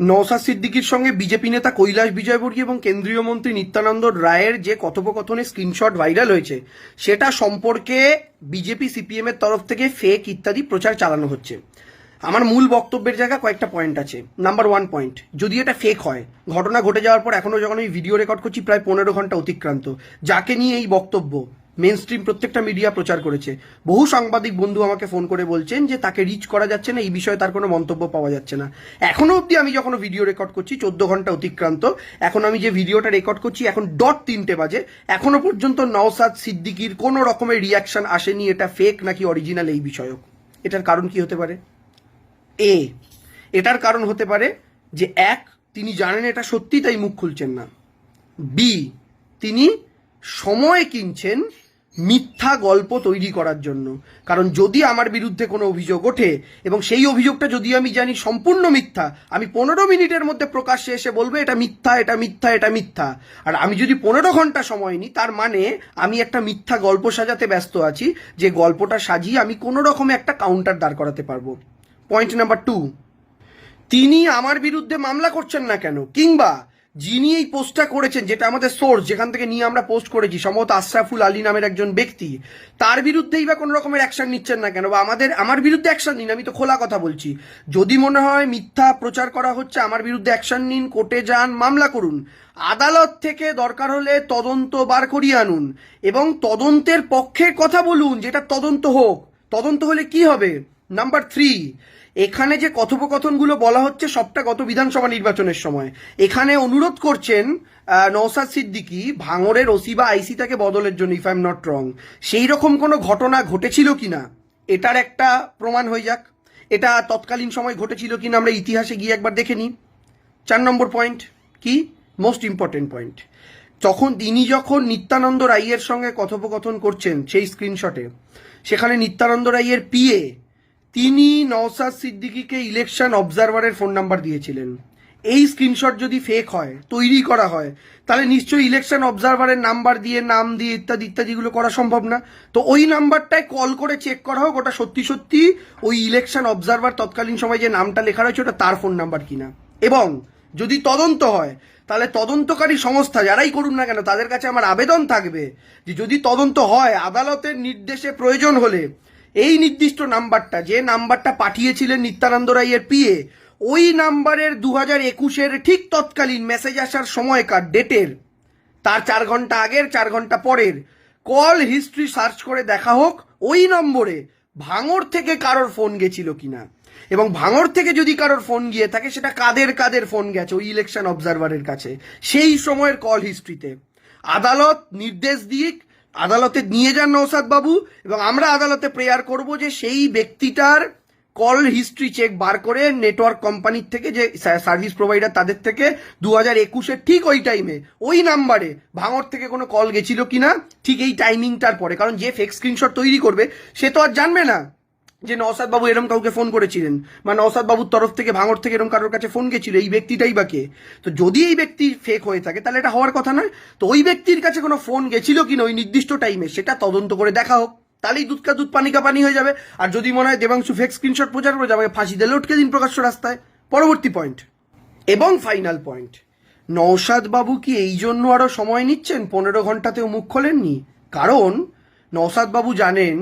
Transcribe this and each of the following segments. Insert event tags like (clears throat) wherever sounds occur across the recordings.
নওসাদ সিদ্দিকির সঙ্গে বিজেপি নেতা কৈলাস বিজয়বর্গী এবং কেন্দ্রীয় মন্ত্রী নিত্যানন্দ রায়ের যে কথোপকথনে স্ক্রিনশট ভাইরাল হয়েছে, সেটা সম্পর্কে বিজেপি সিপিএম এর তরফ থেকে ফেক ইত্যাদি প্রচার চালানো হচ্ছে। আমার মূল বক্তব্যের জায়গা কয়েকটা পয়েন্ট আছে। নাম্বার ওয়ান পয়েন্ট যদি এটা ফেক হয়, ঘটনা ঘটে যাওয়ার পর এখনও যখন আমি ভিডিও রেকর্ড করছি, প্রায় পনেরো ঘণ্টা অতিক্রান্ত। যাকে নিয়ে এই বক্তব্য? মেন স্ট্রিম প্রত্যেকটা মিডিয়া প্রচার করেছে। বহু সাংবাদিক বন্ধু আমাকে ফোন করে বলছেন যে, তাকে রিচ করা যাচ্ছে না, এই বিষয়ে তার কোনো মন্তব্য পাওয়া যাচ্ছে না। এখনও অবধি আমি যখন ভিডিও রেকর্ড করছি, চোদ্দ ঘণ্টা অতিক্রান্ত, এখন আমি যে ভিডিওটা রেকর্ড করছি, এখন ডট তিনটে বাজে। এখনও পর্যন্ত নওসাদ সিদ্দিকির কোনো রকমের রিয়াকশন আসেনি, এটা ফেক নাকি অরিজিনাল এই বিষয়ক এটার কারণ কি হতে পারে? এ, এটার কারণ হতে পারে যে, এক, তিনি জানেন এটা সত্যি, তাই মুখ খুলছেন না। বি, তিনি সময় কিনছেন মিথ্যা গল্প তৈরি করার জন্য। কারণ যদি আমার বিরুদ্ধে কোনো অভিযোগ ওঠে, এবং সেই অভিযোগটা যদি আমি জানি সম্পূর্ণ মিথ্যা, আমি পনেরো মিনিটের মধ্যে প্রকাশ্যে এসে বলব, এটা মিথ্যা এটা মিথ্যা এটা মিথ্যা। আর আমি যদি পনেরো ঘণ্টা সময় নিই, তার মানে আমি একটা মিথ্যা গল্প সাজাতে ব্যস্ত আছি, যে গল্পটা সাজিয়ে আমি কোনো রকমে একটা কাউন্টার দাঁড় করাতে পারব। পয়েন্ট নাম্বার টু তিনি আমার বিরুদ্ধে মামলা করছেন না কেন? কিংবা যিনি এই পোস্টটা করেছেন, যেটা আমাদের সোর্স, যেখান থেকে নিয়ে আমরা পোস্ট করেছি, সম্ভবত আশরাফুল আলী নামের একজন ব্যক্তি, তার বিরুদ্ধেই বা কোনো রকমের অ্যাকশন নিচ্ছেন না কেন? বা আমাদের, আমার বিরুদ্ধে অ্যাকশন নিন, আমি তো খোলা কথা বলছি। যদি মনে হয় মিথ্যা প্রচার করা হচ্ছে, আমার বিরুদ্ধে অ্যাকশন নিন, কোর্টে যান, মামলা করুন। আদালত থেকে দরকার হলে তদন্ত বার করিয়ে আনুন এবং তদন্তের পক্ষে কথা বলুন, যেটা তদন্ত হোক। তদন্ত হলে কি হবে? নাম্বার থ্রি এখানে যে কথোপকথনগুলো বলা হচ্ছে সবটা গত বিধানসভা নির্বাচনের সময়। এখানে অনুরোধ করছেন আহ, নওসাদ সিদ্দিকি ভাঙরের ওসি বা আইসি তাকে বদলের জন্য if I am not wrong সেই রকম কোনো ঘটনা ঘটেছিল কিনা এটার একটা প্রমাণ হয়ে যাক। এটা তৎকালীন সময় ঘটেছিল কিনা আমরা ইতিহাসে গিয়ে একবার দেখে নিই। চার নম্বর পয়েন্ট কি? মোস্ট ইম্পর্টেন্ট পয়েন্ট তখন তিনি যখন নিত্যানন্দ রাইয়ের সঙ্গে কথোপকথন করছেন সেই স্ক্রিনশটে সেখানে নিত্যানন্দ রাইয়ের পিএ তিনি নওসাদ সিদ্দিকিকে ইলেকশন অবজারভারের ফোন নাম্বার দিয়েছিলেন। এই স্ক্রিনশট যদি ফেক হয়, তৈরি করা হয়, তাহলে নিশ্চয়ই ইলেকশন অবজারভারের নাম্বার দিয়ে, নাম দিয়ে ইত্যাদি ইত্যাদিগুলো করা সম্ভব না। তো ওই নাম্বারটায় কল করে চেক করা হোক, ওটা সত্যি সত্যি ওই ইলেকশন অবজারভার তৎকালীন সময় যে নামটা লেখা রয়েছে, ওটা তার ফোন নাম্বার কিনা। এবং যদি তদন্ত হয়, তাহলে তদন্তকারী সংস্থা, যারাই করুন না কেন, তাদের কাছে আমার আবেদন থাকবে যে যদি তদন্ত হয়, আদালতের নির্দেশে প্রয়োজন হলে এই নির্দিষ্ট নাম্বারটা, যে নাম্বারটা পাঠিয়েছিলেন নিত্যানন্দ রায়ের পিএ, ওই নাম্বারের দু হাজার একুশের ঠিক তৎকালীন মেসেজ আসার সময়কার ডেটের, তার চার ঘণ্টা আগের, চার ঘণ্টা পরের কল হিস্ট্রি সার্চ করে দেখা হোক, ওই নম্বরে ভাঙর থেকে কারোর ফোন গেছিল কিনা। এবং ভাঙর থেকে যদি কারোর ফোন গিয়ে থাকে, সেটা কাদের কাদের ফোন গেছে ওই ইলেকশন অবজারভারের কাছে, সেই সময়ের কল হিস্ট্রিতে আদালত নির্দেশ দিক আদালতে নিয়ে যান নৌসাদ বাবু, এবং আমরা আদালতে প্রেয়ার করব যে সেই ব্যক্তিটার কল হিস্ট্রি চেক বার করে নেটওয়ার্ক কোম্পানির থেকে যে সার্ভিস প্রোভাইডার তাদের থেকে দু হাজার একুশের ঠিক ওই টাইমে, ওই নাম্বারে ভাঙর থেকে কোনো কল গেছিল কিনা, ঠিক এই টাইমিংটার পরে, কারণ যে ফেক স্ক্রিনশট তৈরি করবে, সে তো আর জানবে না। যে নওসাদ বাবু এরম কাউকে ফোন করেছিলেন, বা নওসাদ বাবুর তরফ থেকে ভাঙর থেকে এরম কারোর কাছে ফোন গেছিল, এই ব্যক্তিটাই বা কে? তো যদি এই ব্যক্তি ফেক হয়ে থাকে, তাহলে এটা হওয়ার কথা নয়। তো ওই ব্যক্তির কাছে কোনো ফোন গেছিল কিনা ওই নির্দিষ্ট টাইমে সেটা তদন্ত করে দেখা হোক। তাহলেই দুধকা দুধ পানি কা পানি হয়ে যাবে। আর যদি মনে হয় দেবাংশু ফেক স্ক্রিনশট প্রচার করে যাবে, ফাঁসি দিলে উঠকে দিন প্রকাশ্য রাস্তায়। পরবর্তী পয়েন্ট এবং ফাইনাল পয়েন্ট নওশাদ বাবু কি এই জন্য আরও সময় নিচ্ছেন? পনেরো ঘন্টাতেও মুখ খোলেননি? কারণ নওশাদ বাবু জানেন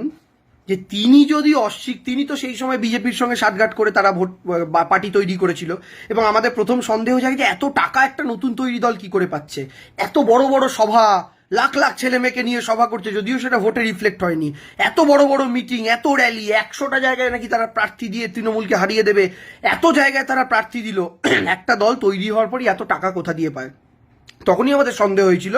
যে তিনি যদি অস্বীক তিনি তো সেই সময় বিজেপির সঙ্গে সাটগাট করে তারা ভোট পার্টি তৈরি করেছিল। এবং আমাদের প্রথম সন্দেহ জাগে যে এত টাকা একটা নতুন তৈরি দল কি করে পাচ্ছে? এত বড় বড় সভা, লাখ লাখ ছেলে মেয়েকে নিয়ে সভা করছে, যদিও সেটা ভোটে রিফ্লেক্ট হয়নি। এত বড় বড় মিটিং, এত র্যালি, একশোটা জায়গায় নাকি তারা প্রার্থী দিয়ে তৃণমূলকে হারিয়ে দেবে, এত জায়গায় তারা প্রার্থী দিল। (clears throat) একটা দল তৈরি হওয়ার পরই এত টাকা কোথা দিয়ে পায়? তখনই আমাদের সন্দেহ হয়েছিল।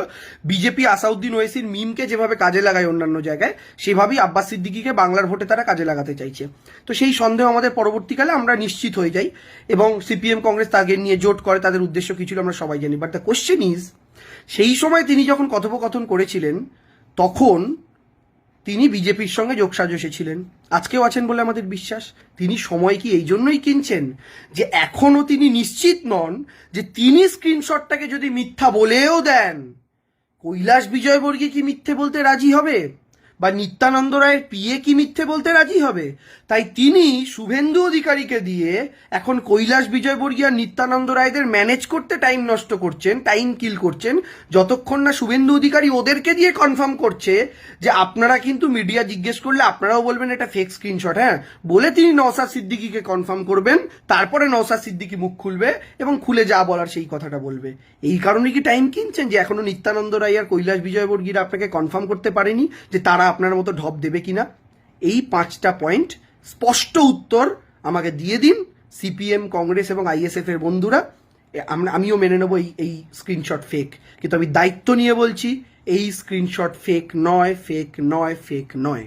বিজেপি, আসাউদ্দিন, ওয়েসির মিমকে যেভাবে কাজে লাগায় অন্যান্য জায়গায়, সেভাবেই আব্বাস সিদ্দিকিকে বাংলার ভোটে তারা কাজে লাগাতে চাইছে। তো সেই সন্দেহ আমাদের পরবর্তীকালে আমরা নিশ্চিত হয়ে যাই এবং সিপিএম কংগ্রেস তাকে নিয়ে জোট করে, তাদের উদ্দেশ্য কি ছিল আমরা সবাই জানি। বাট দ্য কোশ্চেন ইজ সেই সময় তিনি যখন কথোপকথন করেছিলেন, তখন তিনি বিজেপির সঙ্গে যোগসাজসে ছিলেন। আজকেও আছেন বলে আমাদের বিশ্বাস। তিনি সময় কি এই জন্যই কিনছেন? যে এখনও তিনি নিশ্চিত নন যে তিনি স্ক্রিনশটটাকে যদি মিথ্যা বলেও দেন, কৈলাস বিজয়বর্গী কি মিথ্যে বলতে রাজি হবে? বা নিত্যানন্দ রায়ের পিএ কি মিথ্যে বলতে রাজি হবে? তাই তিনি শুভেন্দু অধিকারীকে দিয়ে এখন কৈলাস বিজয়বর্গীয় আর নিত্যানন্দ রায়দের ম্যানেজ করতে টাইম নষ্ট করছেন, টাইম কিল করছেন, যতক্ষণ না শুভেন্দু অধিকারী ওদেরকে দিয়ে কনফার্ম করছে যে আপনারা কিন্তু মিডিয়া জিজ্ঞেস করলে আপনারাও বলবেন এটা ফেক স্ক্রিনশট হ্যাঁ? বলে তিনি নওসাদ সিদ্দিকিকে কনফার্ম করবেন, তারপরে নওসাদ সিদ্দিকি মুখ খুলবে এবং খুলে যা বলার সেই কথাটা বলবে। এই কারণে কি টাইম কিনছেন যে এখনও নিত্যানন্দ রায় আর কৈলাস বিজয়বর্গীরা আপনাকে কনফার্ম করতে পারেনি, যে তারা আপনার মতো ঢপ দেবে কিনা? এই পাঁচটা পয়েন্ট স্পষ্ট উত্তর আমাকে দিয়ে দিন সিপিএম, কংগ্রেস এবং আইএসএফ এর বন্ধুরা। আমরা, আমিও মেনে নেব এই এই স্ক্রিনশট ফেক কিন্তু আমি দায়িত্ব নিয়ে বলছি, এই স্ক্রিনশট ফেক নয় ফেক নয় ফেক নয়।